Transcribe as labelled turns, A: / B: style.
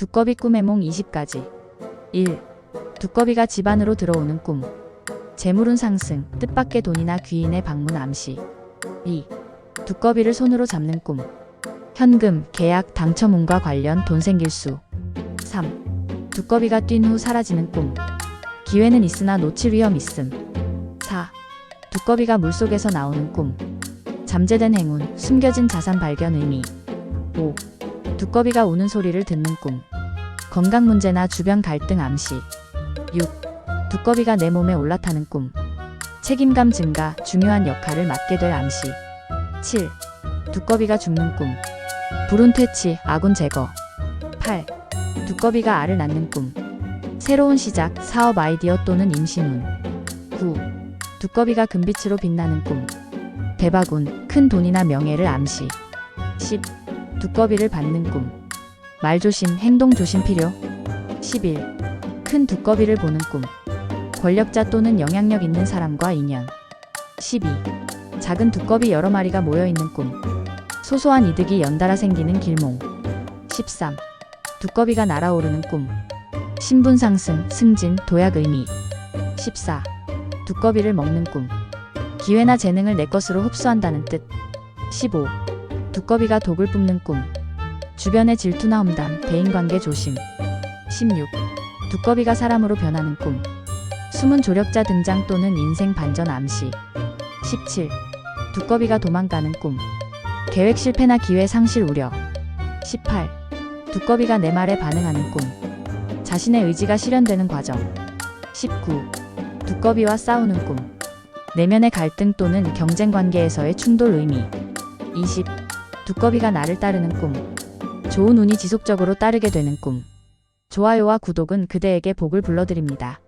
A: 두꺼비 꿈의 몽 20가지 1. 두꺼비가 집 안으로 들어오는 꿈 재물운 상승, 뜻밖의 돈이나 귀인의 방문 암시 2. 두꺼비를 손으로 잡는 꿈 현금, 계약, 당첨운과 관련 돈 생길 수 3. 두꺼비가 뛴 후 사라지는 꿈 기회는 있으나 놓칠 위험 있음 4. 두꺼비가 물속에서 나오는 꿈 잠재된 행운, 숨겨진 자산 발견 의미 5. 두꺼비가 우는 소리를 듣는 꿈 건강 문제나 주변 갈등 암시 6. 두꺼비가 내 몸에 올라타는 꿈 책임감 증가, 중요한 역할을 맡게 될 암시 7. 두꺼비가 죽는 꿈 불운 퇴치, 아군 제거 8. 두꺼비가 알을 낳는 꿈 새로운 시작, 사업 아이디어 또는 임신운 9. 두꺼비가 금빛으로 빛나는 꿈 대박운, 큰 돈이나 명예를 암시 10. 두꺼비를 받는 꿈 말조심, 행동 조심 필요 11. 큰 두꺼비를 보는 꿈 권력자 또는 영향력 있는 사람과 인연 12. 작은 두꺼비 여러 마리가 모여 있는 꿈 소소한 이득이 연달아 생기는 길몽 13. 두꺼비가 날아오르는 꿈 신분 상승, 승진, 도약 의미 14. 두꺼비를 먹는 꿈 기회나 재능을 내 것으로 흡수한다는 뜻 15. 두꺼비가 독을 뿜는 꿈 주변의 질투나 험담, 대인관계 조심 16. 두꺼비가 사람으로 변하는 꿈 숨은 조력자 등장 또는 인생 반전 암시 17. 두꺼비가 도망가는 꿈 계획 실패나 기회 상실 우려 18. 두꺼비가 내 말에 반응하는 꿈 자신의 의지가 실현되는 과정 19. 두꺼비와 싸우는 꿈 내면의 갈등 또는 경쟁 관계에서의 충돌 의미 20. 두꺼비가 나를 따르는 꿈 좋은 운이 지속적으로 따르게 되는 꿈 좋아요와 구독은 그대에게 복을 불러드립니다.